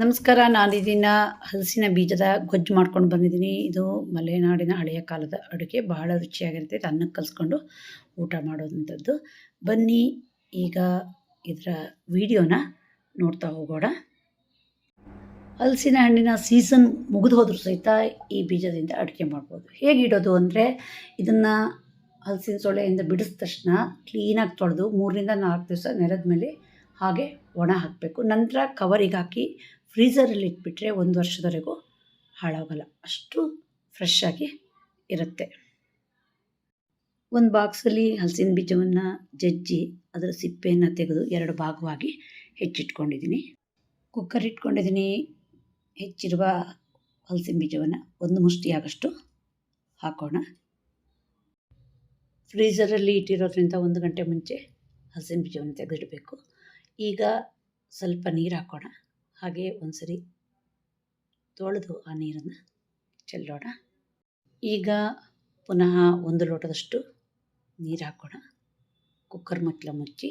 ನಮಸ್ಕಾರ, ನಾನಿದಿನ ಹಲಸಿನ ಬೀಜದ ಗೊಜ್ಜು ಮಾಡ್ಕೊಂಡು ಬಂದಿದ್ದೀನಿ. ಇದು ಮಲೆನಾಡಿನ ಹಳೆಯ ಕಾಲದ ಅಡುಗೆ. ಬಹಳ ರುಚಿಯಾಗಿರುತ್ತೆ. ಅನ್ನಕ್ಕೆ ಕಲಿಸ್ಕೊಂಡು ಊಟ ಮಾಡೋದಂಥದ್ದು ಬನ್ನಿ, ಈಗ ಇದರ ವಿಡಿಯೋನ ನೋಡ್ತಾ ಹೋಗೋಣ. ಹಲಸಿನ ಹಣ್ಣಿನ ಸೀಸನ್ ಮುಗಿದು ಹೋದರೂ ಸಹಿತ ಈ ಬೀಜದಿಂದ ಅಡುಗೆ ಮಾಡ್ಬೋದು. ಹೇಗೆ ಇಡೋದು ಅಂದರೆ, ಇದನ್ನು ಹಲಸಿನ ಸೊಳ್ಳೆಯಿಂದ ಬಿಡಿಸಿದ ತಕ್ಷಣ ಕ್ಲೀನಾಗಿ ತೊಳೆದು ಮೂರರಿಂದ ನಾಲ್ಕು ದಿವಸ ನೆಲದ ಮೇಲೆ ಹಾಗೆ ಒಣ ಹಾಕಬೇಕು. ನಂತರ ಕವರಿಗೆ ಹಾಕಿ ಫ್ರೀಝರಲ್ಲಿ ಇಟ್ಬಿಟ್ರೆ ಒಂದು ವರ್ಷದವರೆಗೂ ಹಾಳಾಗಲ್ಲ. ಅಷ್ಟು ಫ್ರೆಶ್ ಆಗಿ ಇರುತ್ತೆ. ಒಂದು ಬಾಕ್ಸಲ್ಲಿ ಹಲಸಿನ ಬೀಜವನ್ನು ಜಜ್ಜಿ ಅದರ ಸಿಪ್ಪೆಯನ್ನು ತೆಗೆದು ಎರಡು ಭಾಗವಾಗಿ ಹೆಚ್ಚಿಟ್ಕೊಂಡಿದ್ದೀನಿ. ಕುಕ್ಕರ್ ಇಟ್ಕೊಂಡಿದ್ದೀನಿ. ಹೆಚ್ಚಿರುವ ಹಲಸಿನ ಬೀಜವನ್ನು ಒಂದು ಮುಷ್ಟಿಯಾಗಷ್ಟು ಹಾಕೋಣ. ಫ್ರೀಝರಲ್ಲಿ ಇಟ್ಟಿರೋದ್ರಿಂದ ಒಂದು ಗಂಟೆ ಮುಂಚೆ ಹಲಸಿನ ಬೀಜವನ್ನು ತೆಗೆದಿಡಬೇಕು. ಈಗ ಸ್ವಲ್ಪ ನೀರು ಹಾಕೋಣ. ಹಾಗೆ ಒಂದು ಸರಿ ತೊಳೆದು ಆ ನೀರನ್ನು ಚೆಲ್ಲೋಣ. ಈಗ ಪುನಃ ಒಂದು ಲೋಟದಷ್ಟು ನೀರು ಹಾಕೋಣ. ಕುಕ್ಕರ್ ಮುಚ್ಚಳ ಮುಚ್ಚಿ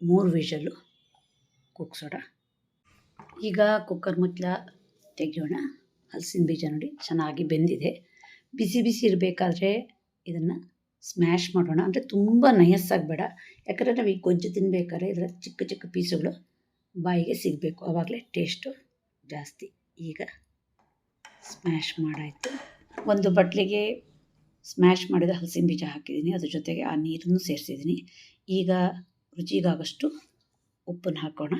ಮೂರು ವಿಷಲು ಕುಕ್ಕಿಸೋಣ ಈಗ ಕುಕ್ಕರ್ ಮುಚ್ಚಲ ತೆಗೆಯೋಣ. ಹಲಸಿನ ಬೀಜ ನೋಡಿ ಚೆನ್ನಾಗಿ ಬೆಂದಿದೆ. ಬಿಸಿ ಬಿಸಿ ಇರಬೇಕಾದ್ರೆ ಇದನ್ನು ಸ್ಮ್ಯಾಶ್ ಮಾಡೋಣ. ಅಂದರೆ ತುಂಬ ನಯಸ್ಸಾಗಬೇಡ. ಯಾಕಂದರೆ ನಾವು ಈ ಗೊಜ್ಜು ತಿನ್ನಬೇಕಾದ್ರೆ ಇದರ ಚಿಕ್ಕ ಚಿಕ್ಕ ಪೀಸುಗಳು ಬಾಯಿಗೆ ಸಿಗಬೇಕು. ಆವಾಗಲೇ ಟೇಸ್ಟು ಜಾಸ್ತಿ. ಈಗ ಸ್ಮ್ಯಾಶ್ ಮಾಡಾಯಿತು. ಒಂದು ಬಟ್ಲಿಗೆ ಸ್ಮ್ಯಾಶ್ ಮಾಡಿದ ಹಲಸಿನ ಬೀಜ ಹಾಕಿದ್ದೀನಿ. ಅದ್ರ ಜೊತೆಗೆ ಆ ನೀರನ್ನು ಸೇರಿಸಿದ್ದೀನಿ. ಈಗ ರುಚಿಗಾಗಷ್ಟು ಉಪ್ಪನ್ನು ಹಾಕೋಣ.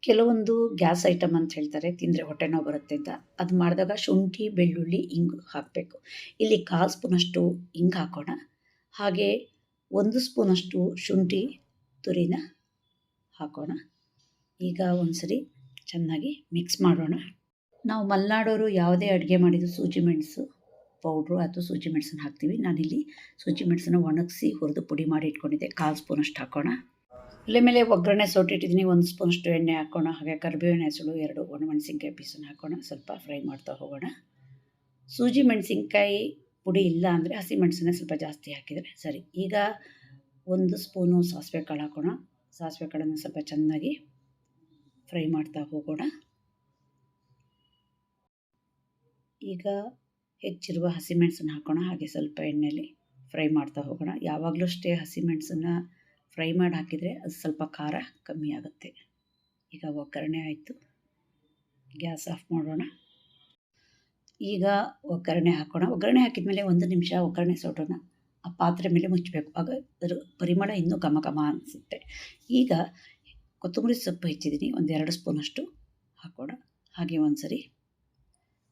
ಕೆಲವೊಂದು ಗ್ಯಾಸ್ ಐಟಮ್ ಅಂತ ಹೇಳ್ತಾರೆ. ತಿಂದರೆ ಹೊಟ್ಟೆ ನೋವು ಬರುತ್ತೆ ಅಂತ. ಅದು ಮಾಡಿದಾಗ ಶುಂಠಿ, ಬೆಳ್ಳುಳ್ಳಿ, ಇಂಗು ಹಾಕಬೇಕು. ಇಲ್ಲಿ ಕಾಲು ಸ್ಪೂನಷ್ಟು ಇಂಗು ಹಾಕೋಣ. ಹಾಗೆ ಒಂದು ಸ್ಪೂನಷ್ಟು ಶುಂಠಿ, ತುರಿನ ಹಾಕೋಣ. ಈಗ ಒಂದ್ಸರಿ ಚೆನ್ನಾಗಿ ಮಿಕ್ಸ್ ಮಾಡೋಣ. ನಾವು ಮಲೆನಾಡೋರು ಯಾವುದೇ ಅಡುಗೆ ಮಾಡಿದ್ರು ಸೂಜಿ ಮೆಣಸು, ಪೌಡ್ರು ಅಥವಾ ಸೂಜಿ ಮೆಣಸನ್ನು ಹಾಕ್ತೀವಿ. ನಾನಿಲ್ಲಿ ಸೂಜಿ ಮೆಣಸನ್ನು ಒಣಗಿಸಿ ಹುರಿದು ಪುಡಿ ಮಾಡಿ ಇಟ್ಕೊಂಡಿದ್ದೆ. ಕಾಲು ಸ್ಪೂನಷ್ಟು ಹಾಕೋಣ. ಇಲ್ಲ ಮೇಲೆ ಒಗ್ಗರಣೆ ಸೊಟ್ಟಿಟ್ಟಿದ್ದೀನಿ ಒಂದು ಸ್ಪೂನಷ್ಟು ಎಣ್ಣೆ ಹಾಕೋಣ. ಹಾಗೆ ಕರಿಬೇವಿನ ಹೆಸಳು, ಎರಡು ಒಣಮೆಣಸಿನ್ಕಾಯಿ ಪೀಸನ್ನು ಹಾಕೋಣ. ಸ್ವಲ್ಪ ಫ್ರೈ ಮಾಡ್ತಾ ಹೋಗೋಣ. ಸೂಜಿ ಮೆಣಸಿನ್ಕಾಯಿ ಪುಡಿ ಇಲ್ಲ ಅಂದರೆ ಹಸಿ ಮೆಣಸನ್ನೇ ಸ್ವಲ್ಪ ಜಾಸ್ತಿ ಹಾಕಿದರೆ ಸರಿ. ಈಗ ಒಂದು ಸ್ಪೂನು ಸಾಸಿವೆ ಕಾಳು ಹಾಕೋಣ. ಸಾಸಿವೆ ಕಾಳನ್ನು ಸ್ವಲ್ಪ ಚೆನ್ನಾಗಿ ಫ್ರೈ ಮಾಡ್ತಾ ಹೋಗೋಣ. ಈಗ ಹೆಚ್ಚಿರುವ ಹಸಿಮೆಣಸನ್ನು ಹಾಕೋಣ, ಹಾಗೆ ಸ್ವಲ್ಪ ಎಣ್ಣೆಯಲ್ಲಿ ಫ್ರೈ ಮಾಡ್ತಾ ಹೋಗೋಣ. ಯಾವಾಗಲೂ ಅಷ್ಟೇ ಹಸಿಮೆಣಸನ್ನು ಫ್ರೈ ಮಾಡಿ ಹಾಕಿದರೆ ಅದು ಸ್ವಲ್ಪ ಖಾರ ಕಮ್ಮಿ ಆಗುತ್ತೆ. ಈಗ ಒಗ್ಗರಣೆ ಆಯಿತು. ಗ್ಯಾಸ್ ಆಫ್ ಮಾಡೋಣ. ಈಗ ಒಗ್ಗರಣೆ ಹಾಕೋಣ. ಒಗ್ಗರಣೆ ಹಾಕಿದ ಮೇಲೆ ಒಂದು ನಿಮಿಷ ಒಗ್ಗರಣೆ ಸೊಡೋಣ. ಆ ಪಾತ್ರೆ ಮೇಲೆ ಮುಚ್ಚಬೇಕು. ಆಗ ಅದರ ಪರಿಮಳ ಇನ್ನೂ ಘಮ ಘಮ ಅನಿಸುತ್ತೆ. ಈಗ ಕೊತ್ತಂಬರಿ ಸೊಪ್ಪು ಹೆಚ್ಚಿದ್ದೀನಿ, ಒಂದು ಎರಡು ಸ್ಪೂನಷ್ಟು ಹಾಕೋಣ ಹಾಗೆ ಒಂದು ಸರಿ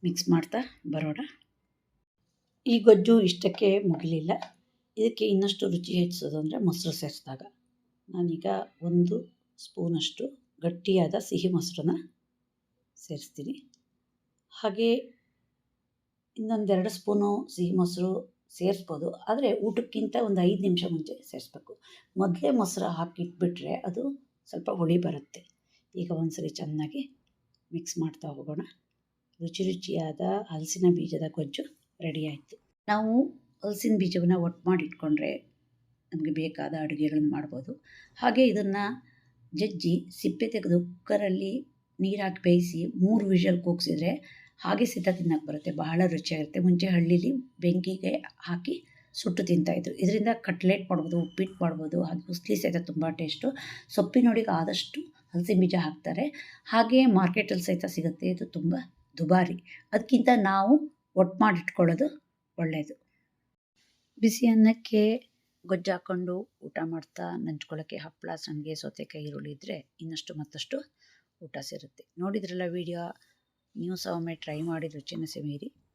ಮಿಕ್ಸ್ ಮಾಡ್ತಾ ಬರೋಣ. ಈ ಗೊಜ್ಜು ಇಷ್ಟಕ್ಕೆ ಮುಗಿಲಿಲ್ಲ. ಇದಕ್ಕೆ ಇನ್ನಷ್ಟು ರುಚಿ ಹೆಚ್ಚಿಸೋದು ಅಂದರೆ ಮೊಸರು ಸೇರಿಸಿದಾಗ. ನಾನೀಗ ಒಂದು ಸ್ಪೂನಷ್ಟು ಗಟ್ಟಿಯಾದ ಸಿಹಿ ಮೊಸರನ್ನ ಸೇರಿಸ್ತೀನಿ. ಹಾಗೆ ಇನ್ನೊಂದೆರಡು ಸ್ಪೂನು ಸಿಹಿ ಮೊಸರು ಸೇರಿಸ್ಬೋದು. ಆದರೆ ಊಟಕ್ಕಿಂತ ಒಂದು ಐದು ನಿಮಿಷ ಮುಂಚೆ ಸೇರಿಸ್ಬೇಕು. ಮೊದಲೇ ಮೊಸರು ಹಾಕಿಟ್ಬಿಟ್ರೆ ಅದು ಸ್ವಲ್ಪ ಹುಳಿ ಬರುತ್ತೆ. ಈಗ ಒಂದ್ಸರಿ ಚೆನ್ನಾಗಿ ಮಿಕ್ಸ್ ಮಾಡ್ತಾ ಹೋಗೋಣ. ರುಚಿ ರುಚಿಯಾದ ಹಲಸಿನ ಬೀಜದ ಗೊಜ್ಜು ರೆಡಿ ಆಯಿತು. ನಾವು ಹಲಸಿನ ಬೀಜವನ್ನು ಒಟ್ಟು ಮಾಡಿ ಇಟ್ಕೊಂಡ್ರೆ ನಮಗೆ ಬೇಕಾದ ಅಡುಗೆಗಳನ್ನು ಮಾಡ್ಬೋದು. ಹಾಗೆ ಇದನ್ನು ಜಜ್ಜಿ ಸಿಪ್ಪೆ ತೆಗೆದು ಕುಕ್ಕರಲ್ಲಿ ನೀರು ಬೇಯಿಸಿ ಮೂರು ವಿಷಲ್ ಕೂಗಿಸಿದ್ರೆ ಹಾಗೆ ಸಿದ್ಧ ತಿನ್ನೋಕ್ಕೆ ಬರುತ್ತೆ. ಬಹಳ ರುಚಿಯಾಗಿರುತ್ತೆ. ಮುಂಚೆ ಹಳ್ಳೀಲಿ ಬೆಂಕಿಗೆ ಹಾಕಿ ಸುಟ್ಟು ತಿಂತಾಯಿದ್ರು ಇದರಿಂದ ಕಟ್ಲೆಟ್ ಮಾಡ್ಬೋದು, ಉಪ್ಪಿಟ್ಟು ಮಾಡ್ಬೋದು, ಹಾಗೆ ಉಸ್ಲಿ ಸಹಿತ ತುಂಬ ಟೇಸ್ಟು. ಸೊಪ್ಪಿನೊಡಿಗೆ ಆದಷ್ಟು ಹಲಸಿನ ಬೀಜ ಹಾಕ್ತಾರೆ. ಹಾಗೆ ಮಾರ್ಕೆಟಲ್ಲಿ ಸಹಿತ ಸಿಗುತ್ತೆ. ಇದು ತುಂಬ ದುಬಾರಿ. ಅದಕ್ಕಿಂತ ನಾವು ಒಟ್ಟು ಮಾಡಿಟ್ಕೊಳ್ಳೋದು ಒಳ್ಳೆಯದು ಬಿಸಿ ಅನ್ನಕ್ಕೆ ಗೊಜ್ಜು ಹಾಕ್ಕೊಂಡು ಊಟ ಮಾಡ್ತಾ ನಂಚ್ಕೊಳ್ಳೋಕ್ಕೆ ಹಪ್ಪಳ ಸಂಡಿಗೆ, ಸೌತೆಕಾಯಿ, ಈರುಳ್ಳಿ ಇದ್ದರೆ ಇನ್ನಷ್ಟು ಮತ್ತಷ್ಟು ಊಟ ಸೇರುತ್ತೆ. ನೋಡಿದ್ರಲ್ಲ ವಿಡಿಯೋ? ನೀವು ಸಹ ಒಮ್ಮೆ ಟ್ರೈ ಮಾಡಿ, ರುಚಿನ ಸವಿಯಿರಿ